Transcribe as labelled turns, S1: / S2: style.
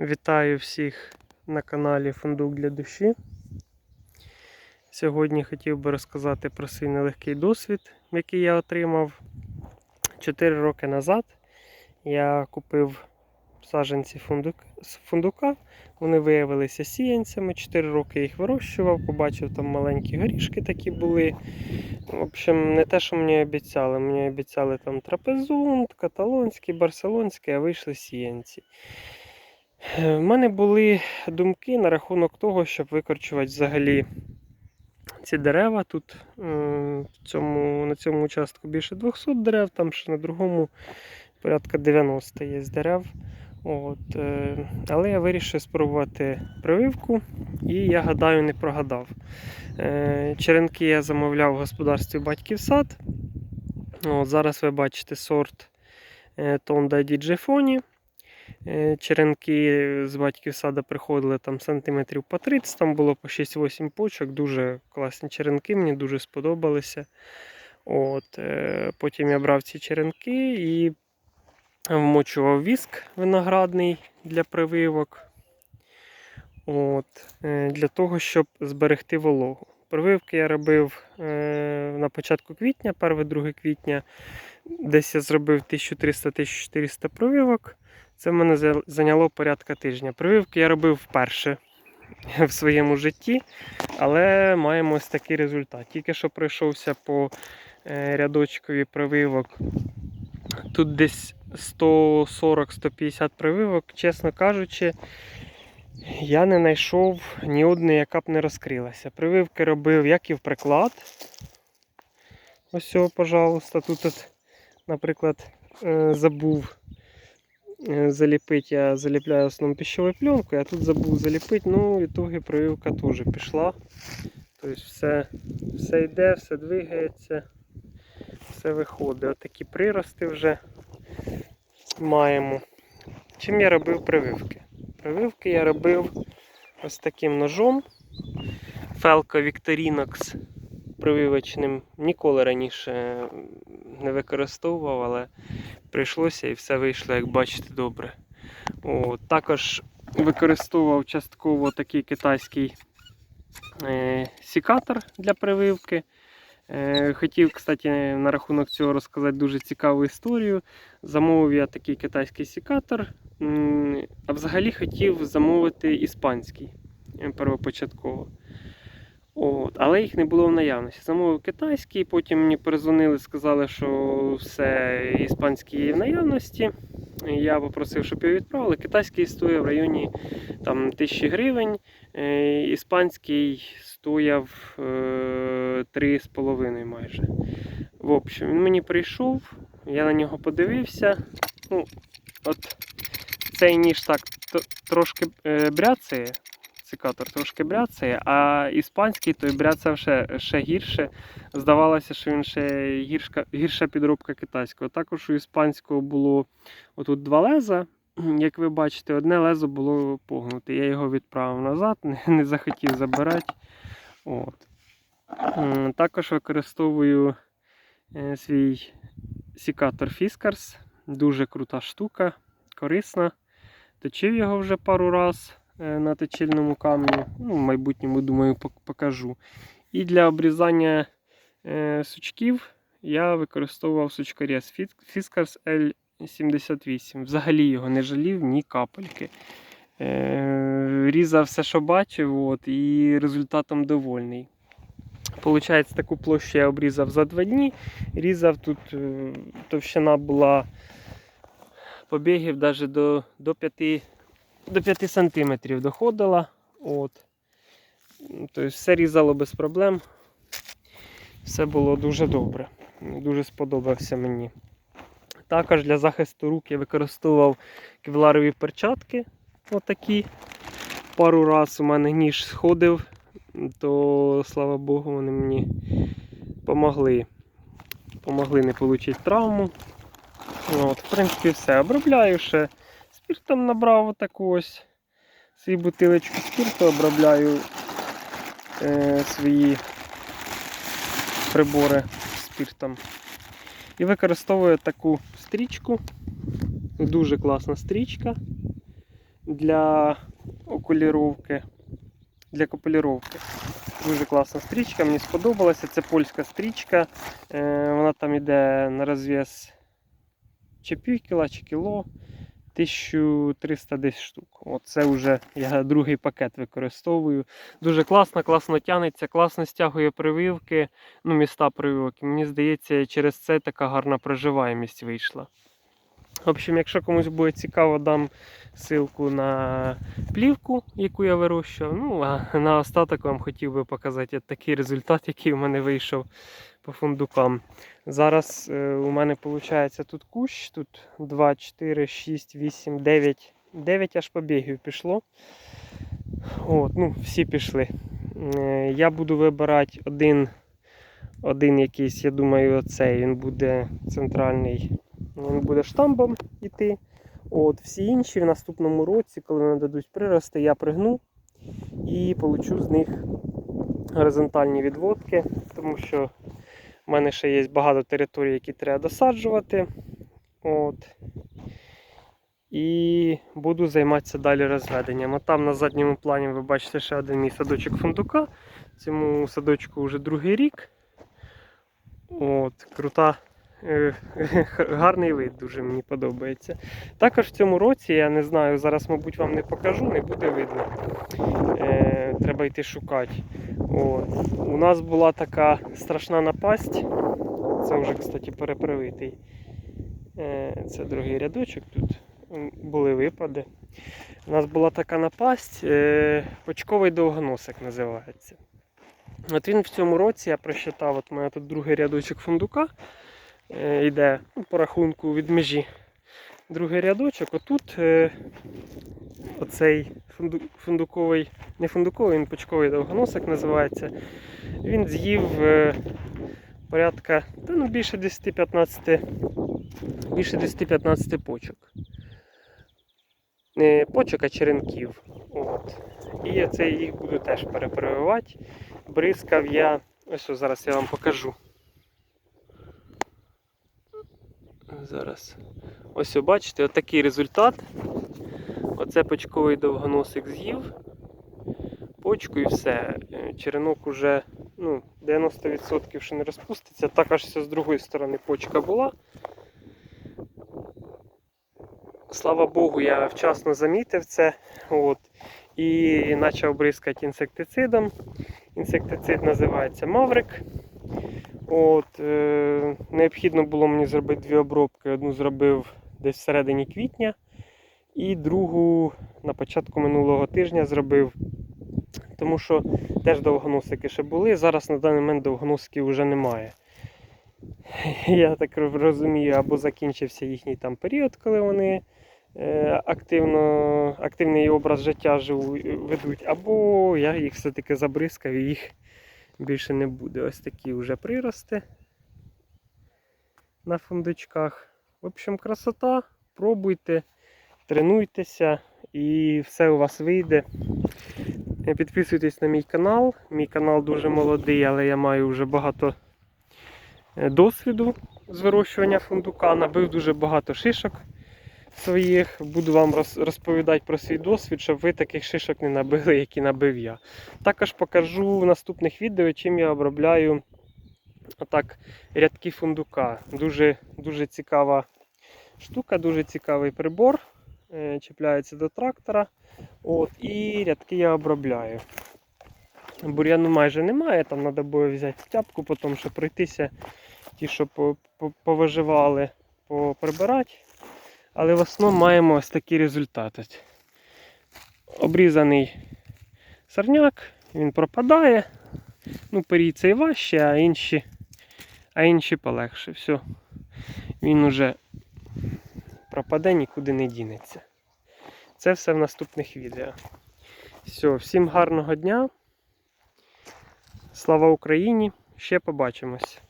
S1: Вітаю всіх на каналі Фундук для душі. Сьогодні хотів би розказати про свій нелегкий досвід, який я отримав 4 роки назад. Я купив саджанці фундук, фундука. Вони виявилися сіянцями. 4 роки їх вирощував, побачив там маленькі горішки такі були. В общем, не те, що мені обіцяли. Мені обіцяли там трапезунт, каталонський, барселонський, а вийшли сіянці. Е, В мене були думки на рахунок того, щоб викорчувати взагалі ці дерева. Тут е, в цьому, на цьому участку більше 200 дерев, там ще на другому порядка 90 є дерев. От, е, але я вирішив спробувати прививку і я гадаю, не прогадав. Черенки я замовляв в господарстві батьків сад. От, зараз ви бачите сорт DJ Е, Черенки з батьків сада приходили там сантиметрів по 30, там було по 6-8 почок, дуже класні черенки, мені дуже сподобалися. От, е, потім я брав ці черенки і вмочував віск виноградний для прививок. От, е, для того, щоб зберегти вологу. Прививки я робив е, на початку квітня, 1-2 квітня. Десь я зробив 1300-1400 прививок. Це в мене зайняло порядка тижня. Прививки я робив вперше в своєму житті, але маємо ось такий результат. Тільки що пройшовся по е, рядочкові прививок. Тут десь 140-150 прививок, чесно кажучи, я не знайшов ні одної, яка б не розкрилася. Прививки робив, як і в приклад. Ось цього, пожалуйста. Тут, наприклад, е, забув заліпити, я заліпляю основну пищевою пленкою, а тут забув заліпити, ну, в ітогі прививка теж пішла. Тобто все, все йде, все двигається, все виходить. Отакі прирости вже маємо. Чим я робив прививки? Прививки я робив ось таким ножом. Felco Victorinox прививочним. Ніколи раніше не використовував, але прийшлося і все вийшло, як бачите, добре. О, також використовував частково такий китайський е, сікатор для прививки. Е, хотів, кстати, на рахунок цього розказати дуже цікаву історію. Замовив я такий китайський сікатор, а взагалі хотів замовити іспанський е, первопочатково. От, але їх не було в наявності. Замовив китайський, потім мені перезвонили, сказали, що все іспанський є в наявності. Я попросив, щоб його відправили. Китайський стоїв в районі там, 1000 гривень, е, іспанський стояв е, 3,5 майже. В общем, він мені прийшов, я на нього подивився. Ну, от цей ніж так трошки е, цикатор трошки бряцає, а іспанський той бряцав ще, ще гірше. Здавалося, що він ще гіршка, гірша підробка китайського. Також у іспанського було отут два леза. Як ви бачите, одне лезо було погнуте. Я його відправив назад, не, не захотів забирати. От. Також використовую е, свій сікатор Fiskars. Дуже крута штука, корисна. Точив його вже пару раз е, на точильному камні. Ну, в майбутньому, думаю, покажу. І для обрізання е, сучків я використовував сучкоріз Фіс- Fiskars L78. Взагалі його не жалів ні капельки. Е, різав все, що бачив, от, і результатом довольний. Получається, таку площу я обрізав за два дні. Різав тут е, товщина була побігів навіть до, до 5, до 5 сантиметрів доходила. От. Тобто все різало без проблем. Все було дуже добре. Дуже сподобався мені. Також для захисту рук я використовував кевларові перчатки. Отакі. Пару раз у мене ніж сходив, то слава Богу, вони мені помогли. Помогли не отримати травму. От, в принципі, все. Обробляю ще. Спіртом набрав отаку ось. Свій бутилочку спірту обробляю е, свої прибори спіртом. І використовую таку стрічку. Дуже класна стрічка для окуліровки. Для копуліровки. Дуже класна стрічка, мені сподобалася. Це польська стрічка. Е, Вона там йде на розв'яз чи пів кіла, чи кіло. 1300 десь штук. От це вже я другий пакет використовую. Дуже класно, класно тянеться, класно стягує прививки, ну, міста прививок. Мені здається, через це така гарна проживаємість вийшла. В общем, якщо комусь буде цікаво, дам ссылку на плівку, яку я вирощував. Ну, а на остаток вам хотів би показати такий результат, який у мене вийшов по фундукам. Зараз е, у мене виходить тут кущ, тут 2, 4, 6, 8, 9. 9 аж побігів пішло. От, ну, всі пішли. Е, Я буду вибирати один, один якийсь, я думаю, оцей. Він буде центральний, він буде штамбом іти. От, всі інші в наступному році, коли вони дадуть прирости, я пригну і получу з них горизонтальні відводки, тому що в мене ще є багато територій, які треба досаджувати. От. І буду займатися далі розведенням. А там на задньому плані ви бачите ще один мій садочок фундука. Цьому садочку вже другий рік. От, крута, е, гарний вид, дуже мені подобається. Також в цьому році, я не знаю, зараз, мабуть, вам не покажу, не буде видно. Е, треба йти шукати. От. У нас була така страшна напасть. Це вже, кстати, перепривитий. Е, Це другий рядочок тут. Були випади. У нас була така напасть, е, почковий довгоносик називається. От він в цьому році я просчитав, от мене тут другий рядочок фундука е, йде ну, по рахунку від межі. Другий рядочок, отут е, оцей фунду, фундуковий, не фундуковий, він почковий довгоносик називається. Він з'їв е, порядка та, ну, більше 10-15 більше 10-15 почок. Не почок, а черенків. От. І це їх буду теж перепрививати. Бризкав я. Ось що зараз я вам покажу. Зараз. Ось бачите, отакий результат. Оце почковий довгоносик з'їв. Почку і все. Е, Черенок уже ну, 90% що не розпуститься. Також все з другої сторони почка була. Слава Богу, я вчасно замітив це. От, і почав бризкати інсектицидом. Інсектицид називається Маврик. От, е, необхідно було мені зробити дві обробки. Одну зробив десь всередині квітня, і другу на початку минулого тижня зробив. Тому що теж довгоносики ще були. Зараз на даний момент довгоносиків вже немає. Я так розумію, або закінчився їхній там період, коли вони е, активно, активний образ життя ведуть, або я їх все-таки забризкав і їх більше не буде. Ось такі вже прирости на фундучках. В общем, красота. Пробуйте, тренуйтеся і все у вас вийде. Підписуйтесь на мій канал. Мій канал дуже молодий, але я маю вже багато е, досвіду з вирощування фундука. Набив дуже багато шишок своїх. Буду вам розповідати про свій досвід, щоб ви таких шишок не набили, які набив я. Також покажу в наступних відео, чим я обробляю отак рядки фундука. Дуже, дуже цікава штука, дуже цікавий прибор. Е, Чіпляється до трактора. От, і рядки я обробляю. Бур'яну майже немає, там треба буде взяти тяпку, потім щоб пройтися, ті, що по- по- повиживали, поприбирати. Але в основному маємо ось такий результат. Ось. Обрізаний сорняк, він пропадає. Ну, перій цей важче, а інші, а інші полегше. Все. Він уже пропаде, нікуди не дінеться. Це все в наступних відео. Все, всім гарного дня. Слава Україні! Ще побачимось.